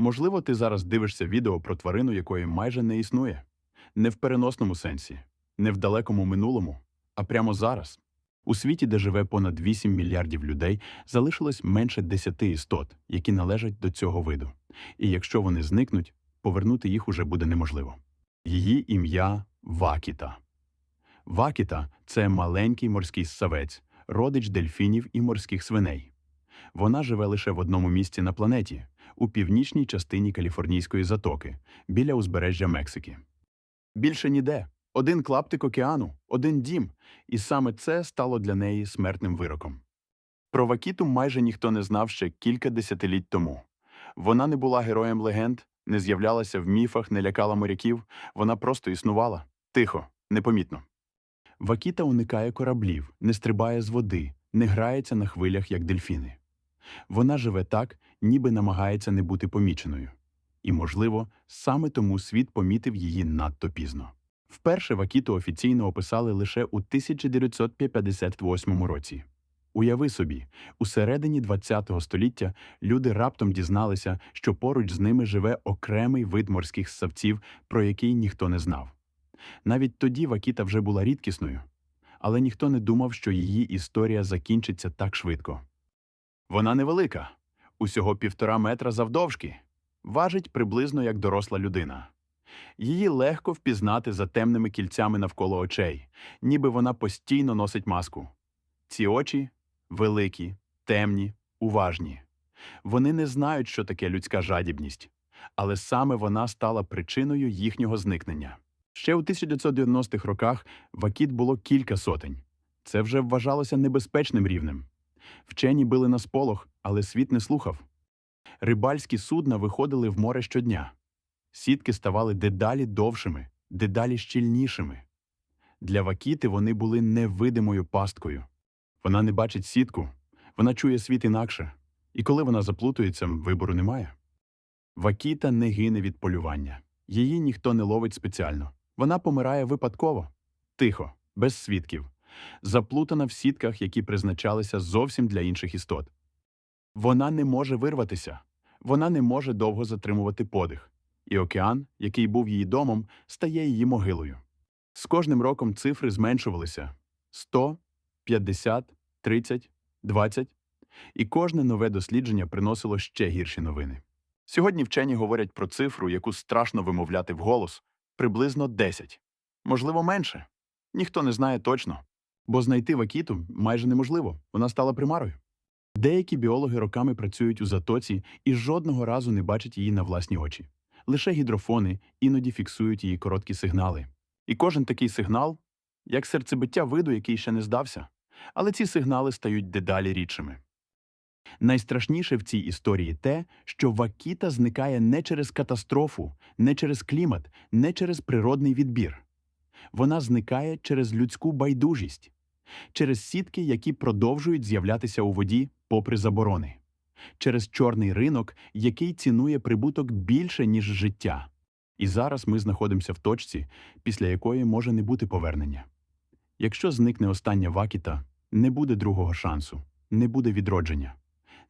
Можливо, ти зараз дивишся відео про тварину, якої майже не існує. Не в переносному сенсі, не в далекому минулому, а прямо зараз. У світі, де живе понад 8 мільярдів людей, залишилось менше 10 істот, які належать до цього виду. І якщо вони зникнуть, повернути їх уже буде неможливо. Її ім'я Вакіта. Вакіта це маленький морський ссавець, родич дельфінів і морських свиней. Вона живе лише в одному місці на планеті у північній частині Каліфорнійської затоки, біля узбережжя Мексики. Більше ніде. Один клаптик океану, один дім, і саме це стало для неї смертним вироком. Про Вакіту майже ніхто не знав ще кілька десятиліть тому. Вона не була героєм легенд, не з'являлася в міфах, не лякала моряків, вона просто існувала тихо, непомітно. Вакіта уникає кораблів, не стрибає з води, не грається на хвилях, як дельфіни. Вона живе так, ніби намагається не бути поміченою. І, можливо, саме тому світ помітив її надто пізно. Вперше Вакіту офіційно описали лише у 1958 році. Уяви собі, у середині ХХ століття люди раптом дізналися, що поруч з ними живе окремий вид морських ссавців, про який ніхто не знав. Навіть тоді Вакіта вже була рідкісною, але ніхто не думав, що її історія закінчиться так швидко. Вона невелика, усього півтора метра завдовжки, важить приблизно як доросла людина. Її легко впізнати за темними кільцями навколо очей, ніби вона постійно носить маску. Ці очі великі, темні, уважні. Вони не знають, що таке людська жадібність, але саме вона стала причиною їхнього зникнення. Ще у 1990-х роках вакіт було кілька сотень. Це вже вважалося небезпечним рівнем. Вчені били на сполох, але світ не слухав. Рибальські судна виходили в море щодня. Сітки ставали дедалі довшими, дедалі щільнішими. Для вакіти вони були невидимою пасткою. Вона не бачить сітку, вона чує світ інакше, і коли вона заплутується, вибору немає. Вакіта не гине від полювання. Її ніхто не ловить спеціально. Вона помирає випадково, тихо, без свідків, заплутана в сітках, які призначалися зовсім для інших істот. Вона не може вирватися, вона не може довго затримувати подих, і океан, який був її домом, стає її могилою. З кожним роком цифри зменшувалися 100, 50, 30, 20, і кожне нове дослідження приносило ще гірші новини. Сьогодні вчені говорять про цифру, яку страшно вимовляти вголос приблизно 10. Можливо, менше. Ніхто не знає точно, бо знайти вакіту майже неможливо, вона стала примарою. Деякі біологи роками працюють у затоці і жодного разу не бачать її на власні очі. Лише гідрофони іноді фіксують її короткі сигнали. І кожен такий сигнал як серцебиття виду, який ще не здався. Але ці сигнали стають дедалі рідшими. Найстрашніше в цій історії те, що Вакіта зникає не через катастрофу, не через клімат, не через природний відбір. Вона зникає через людську байдужість, через сітки, які продовжують з'являтися у воді попри заборони, через чорний ринок, який цінує прибуток більше, ніж життя. І зараз ми знаходимося в точці, після якої може не бути повернення. Якщо зникне остання Вакіта, не буде другого шансу, не буде відродження,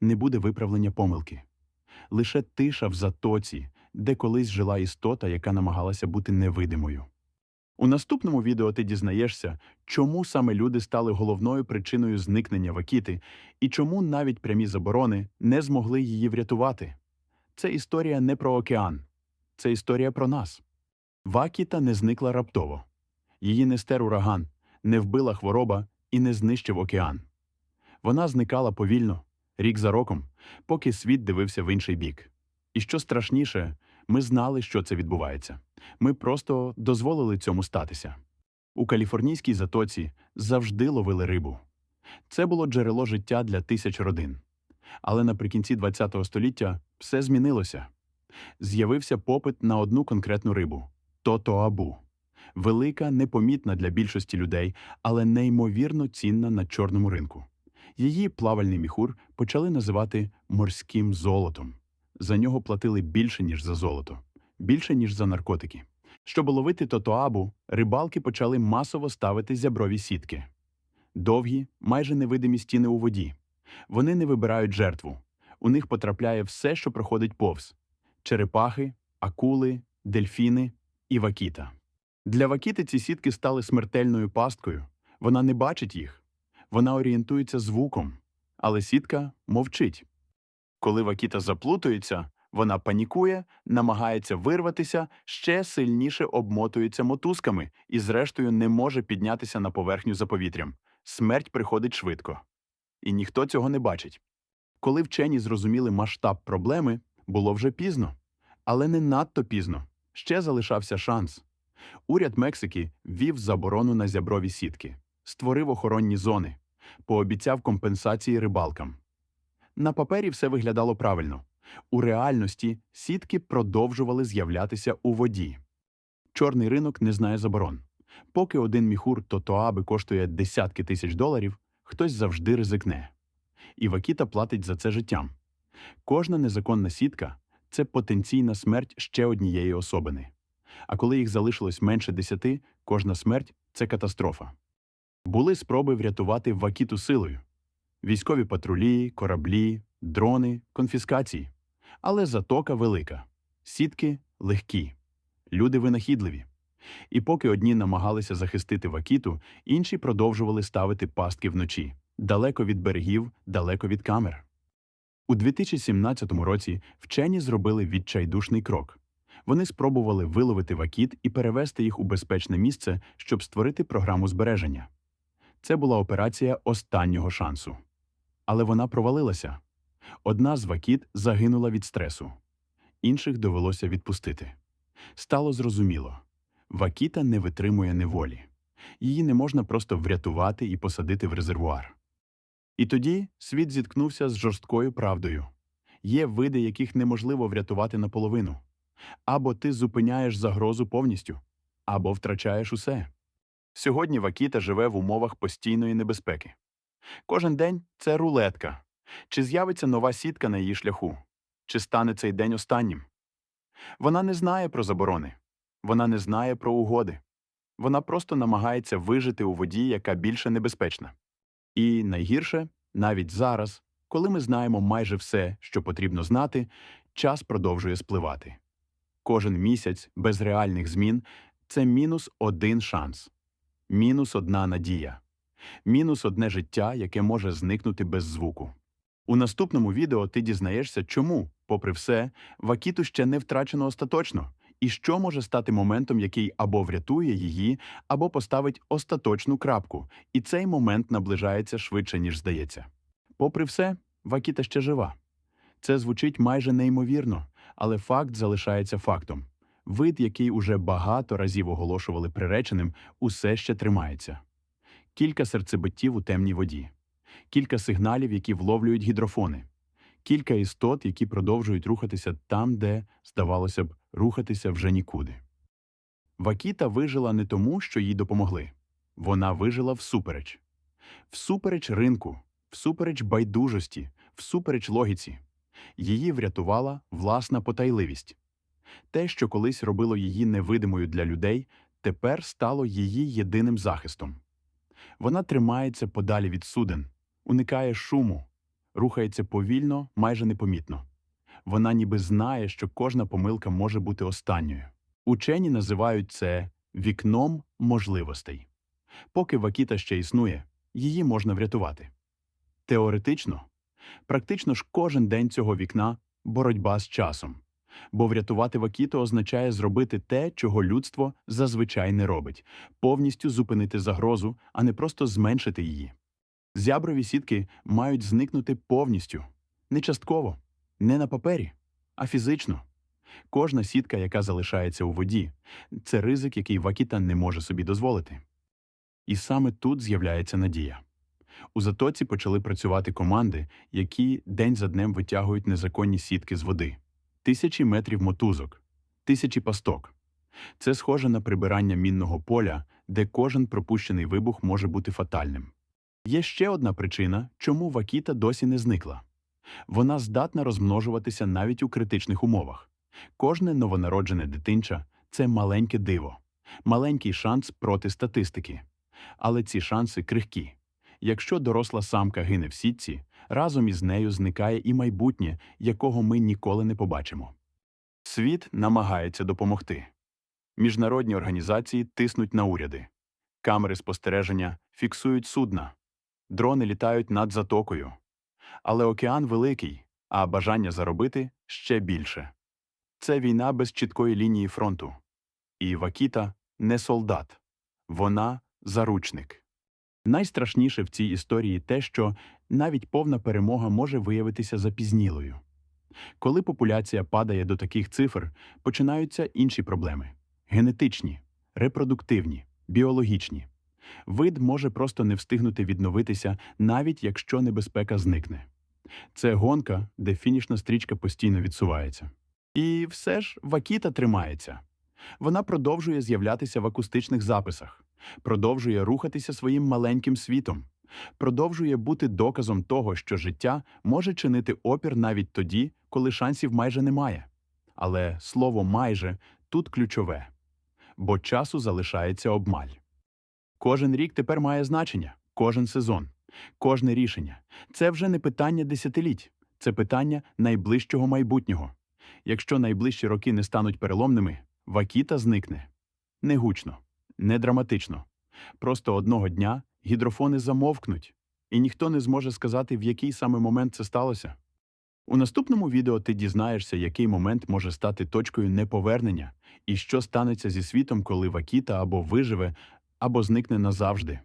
не буде виправлення помилки. Лише тиша в затоці, де колись жила істота, яка намагалася бути невидимою. У наступному відео ти дізнаєшся, чому саме люди стали головною причиною зникнення Вакіти і чому навіть прямі заборони не змогли її врятувати. Це історія не про океан, це історія про нас. Вакіта не зникла раптово. Її не стер ураган, не вбила хвороба і не знищив океан. Вона зникала повільно, рік за роком, поки світ дивився в інший бік. І що страшніше, ми знали, що це відбувається. Ми просто дозволили цьому статися. У каліфорнійській затоці завжди ловили рибу. Це було джерело життя для тисяч родин. Але наприкінці ХХ століття все змінилося. З'явився попит на одну конкретну рибу тото-абу. Велика, непомітна для більшості людей, але неймовірно цінна на чорному ринку. Її плавальний міхур почали називати морським золотом. За нього платили більше, ніж за золото, більше, ніж за наркотики. Щоб ловити тотоабу, рибалки почали масово ставити зяброві сітки. Довгі, майже невидимі стіни у воді. Вони не вибирають жертву. У них потрапляє все, що проходить повз. черепахи, акули, дельфіни і вакіта. Для вакіти ці сітки стали смертельною пасткою. Вона не бачить їх. Вона орієнтується звуком, але сітка мовчить. Коли вакіта заплутується, вона панікує, намагається вирватися, ще сильніше обмотується мотузками і, зрештою, не може піднятися на поверхню за повітрям. Смерть приходить швидко. І ніхто цього не бачить. Коли вчені зрозуміли масштаб проблеми, було вже пізно. Але не надто пізно. Ще залишався шанс. Уряд Мексики ввів заборону на зяброві сітки, створив охоронні зони, пообіцяв компенсації рибалкам. На папері все виглядало правильно. У реальності сітки продовжували з'являтися у воді. Чорний ринок не знає заборон. Поки один міхур тотоаби коштує десятки тисяч доларів, хтось завжди ризикне. І Вакіта платить за це життям. Кожна незаконна сітка це потенційна смерть ще однієї особини. А коли їх залишилось менше десяти, кожна смерть це катастрофа. Були спроби врятувати Вакіту силою військові патрулі, кораблі, дрони, конфіскації. Але затока велика, сітки легкі, люди винахідливі. І поки одні намагалися захистити Вакіту, інші продовжували ставити пастки вночі, далеко від берегів, далеко від камер. У 2017 році вчені зробили відчайдушний крок. Вони спробували виловити вакіт і перевести їх у безпечне місце, щоб створити програму збереження. Це була операція останнього шансу. Але вона провалилася. Одна з вакіт загинула від стресу, інших довелося відпустити. Стало зрозуміло вакіта не витримує неволі, її не можна просто врятувати і посадити в резервуар. І тоді світ зіткнувся з жорсткою правдою є види, яких неможливо врятувати наполовину. Або ти зупиняєш загрозу повністю, або втрачаєш усе. Сьогодні Вакіта живе в умовах постійної небезпеки. Кожен день це рулетка. Чи з'явиться нова сітка на її шляху? Чи стане цей день останнім? Вона не знає про заборони, вона не знає про угоди. Вона просто намагається вижити у воді, яка більше небезпечна. І найгірше, навіть зараз, коли ми знаємо майже все, що потрібно знати, час продовжує спливати. Кожен місяць без реальних змін це мінус один шанс, мінус одна надія, мінус одне життя, яке може зникнути без звуку. У наступному відео ти дізнаєшся, чому, попри все, Вакіту ще не втрачено остаточно, і що може стати моментом, який або врятує її, або поставить остаточну крапку, і цей момент наближається швидше, ніж здається. Попри все, Вакіта ще жива. Це звучить майже неймовірно, але факт залишається фактом. Вид, який уже багато разів оголошували приреченим, усе ще тримається. Кілька серцебиттів у темній воді, кілька сигналів, які вловлюють гідрофони, кілька істот, які продовжують рухатися там, де, здавалося б, рухатися вже нікуди. Вакіта вижила не тому, що їй допомогли. Вона вижила всупереч. Всупереч ринку, всупереч байдужості, всупереч логіці. Її врятувала власна потайливість. Те, що колись робило її невидимою для людей, тепер стало її єдиним захистом. Вона тримається подалі від суден, уникає шуму, рухається повільно, майже непомітно. Вона ніби знає, що кожна помилка може бути останньою. Учені називають це вікном можливостей. Поки Вакіта ще існує, її можна врятувати. Теоретично, практично ж кожен день цього вікна боротьба з часом, бо врятувати Вакіту означає зробити те, чого людство зазвичай не робить повністю зупинити загрозу, а не просто зменшити її. Зяброві сітки мають зникнути повністю, не частково, не на папері, а фізично. Кожна сітка, яка залишається у воді, це ризик, який Вакіта не може собі дозволити. І саме тут з'являється надія. У затоці почали працювати команди, які день за днем витягують незаконні сітки з води, тисячі метрів мотузок, тисячі пасток. Це схоже на прибирання мінного поля, де кожен пропущений вибух може бути фатальним. Є ще одна причина, чому Вакіта досі не зникла. Вона здатна розмножуватися навіть у критичних умовах. Кожне новонароджене дитинча це маленьке диво, маленький шанс проти статистики. Але ці шанси крихкі. Якщо доросла самка гине в сітці, разом із нею зникає і майбутнє, якого ми ніколи не побачимо. Світ намагається допомогти. Міжнародні організації тиснуть на уряди. Камери спостереження фіксують судна. Дрони літають над затокою. Але океан великий, а бажання заробити ще більше. Це війна без чіткої лінії фронту. І Вакіта не солдат. Вона заручник. Найстрашніше в цій історії те, що навіть повна перемога може виявитися запізнілою. Коли популяція падає до таких цифр, починаються інші проблеми генетичні, репродуктивні, біологічні. Вид може просто не встигнути відновитися, навіть якщо небезпека зникне. Це гонка, де фінішна стрічка постійно відсувається. І все ж Вакіта тримається. Вона продовжує з'являтися в акустичних записах, продовжує рухатися своїм маленьким світом, продовжує бути доказом того, що життя може чинити опір навіть тоді, коли шансів майже немає. Але слово майже тут ключове, бо часу залишається обмаль. Кожен рік тепер має значення, кожен сезон, кожне рішення. Це вже не питання десятиліть, це питання найближчого майбутнього. Якщо найближчі роки не стануть переломними, Вакіта зникне. Не гучно, не драматично. Просто одного дня гідрофони замовкнуть, і ніхто не зможе сказати, в який саме момент це сталося. У наступному відео ти дізнаєшся, який момент може стати точкою неповернення, і що станеться зі світом, коли Вакіта або виживе, або зникне назавжди.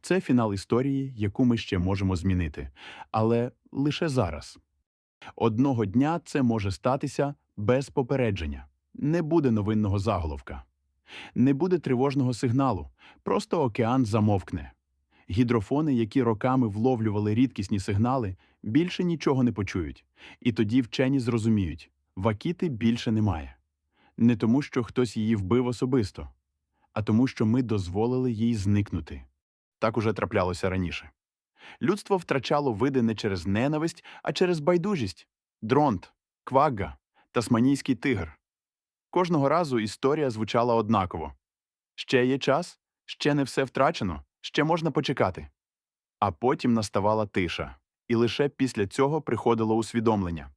Це фінал історії, яку ми ще можемо змінити, але лише зараз. Одного дня це може статися без попередження. Не буде новинного заголовка. Не буде тривожного сигналу, просто океан замовкне. Гідрофони, які роками вловлювали рідкісні сигнали, більше нічого не почують. І тоді вчені зрозуміють вакіти більше немає. Не тому, що хтось її вбив особисто, а тому, що ми дозволили їй зникнути. Так уже траплялося раніше. Людство втрачало види не через ненависть, а через байдужість дронт, квагга, тасманійський тигр. Кожного разу історія звучала однаково ще є час, ще не все втрачено, ще можна почекати. А потім наставала тиша, і лише після цього приходило усвідомлення.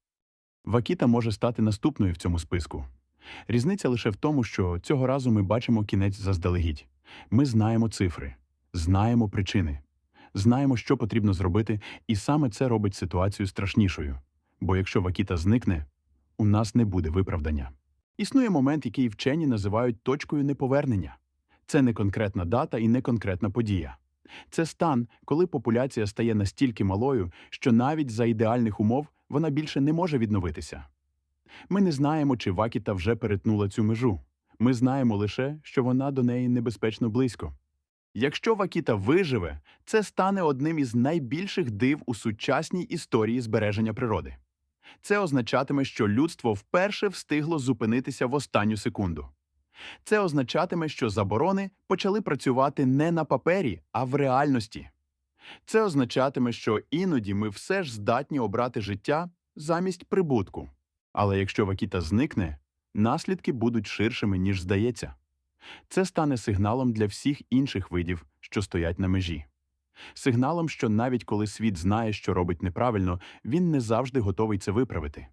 Вакіта може стати наступною в цьому списку. Різниця лише в тому, що цього разу ми бачимо кінець заздалегідь. Ми знаємо цифри, знаємо причини, знаємо, що потрібно зробити, і саме це робить ситуацію страшнішою. Бо якщо Вакіта зникне, у нас не буде виправдання. Існує момент, який вчені називають точкою неповернення. Це не конкретна дата і не конкретна подія. Це стан, коли популяція стає настільки малою, що навіть за ідеальних умов вона більше не може відновитися. Ми не знаємо, чи Вакіта вже перетнула цю межу. Ми знаємо лише, що вона до неї небезпечно близько. Якщо Вакіта виживе, це стане одним із найбільших див у сучасній історії збереження природи. Це означатиме, що людство вперше встигло зупинитися в останню секунду. Це означатиме, що заборони почали працювати не на папері, а в реальності. Це означатиме, що іноді ми все ж здатні обрати життя замість прибутку. Але якщо Вакіта зникне, наслідки будуть ширшими, ніж здається. Це стане сигналом для всіх інших видів, що стоять на межі. Сигналом, що навіть коли світ знає, що робить неправильно, він не завжди готовий це виправити.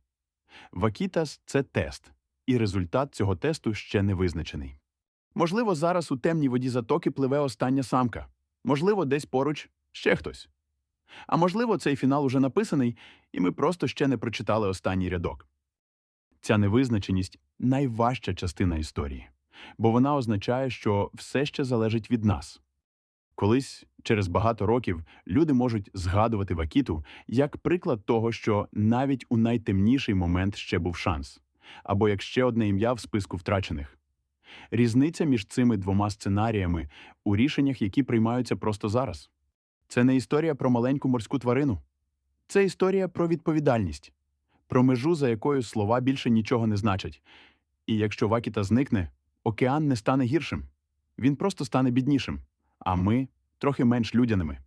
Вакітас це тест, і результат цього тесту ще не визначений. Можливо, зараз у темній воді затоки пливе остання самка, можливо, десь поруч ще хтось. А можливо, цей фінал уже написаний, і ми просто ще не прочитали останній рядок. Ця невизначеність найважча частина історії, бо вона означає, що все ще залежить від нас. Колись, через багато років, люди можуть згадувати Вакіту як приклад того, що навіть у найтемніший момент ще був шанс, або як ще одне ім'я в списку втрачених. Різниця між цими двома сценаріями у рішеннях, які приймаються просто зараз. Це не історія про маленьку морську тварину, це історія про відповідальність, про межу, за якою слова більше нічого не значать. І якщо Вакіта зникне, океан не стане гіршим, він просто стане біднішим, а ми трохи менш людяними.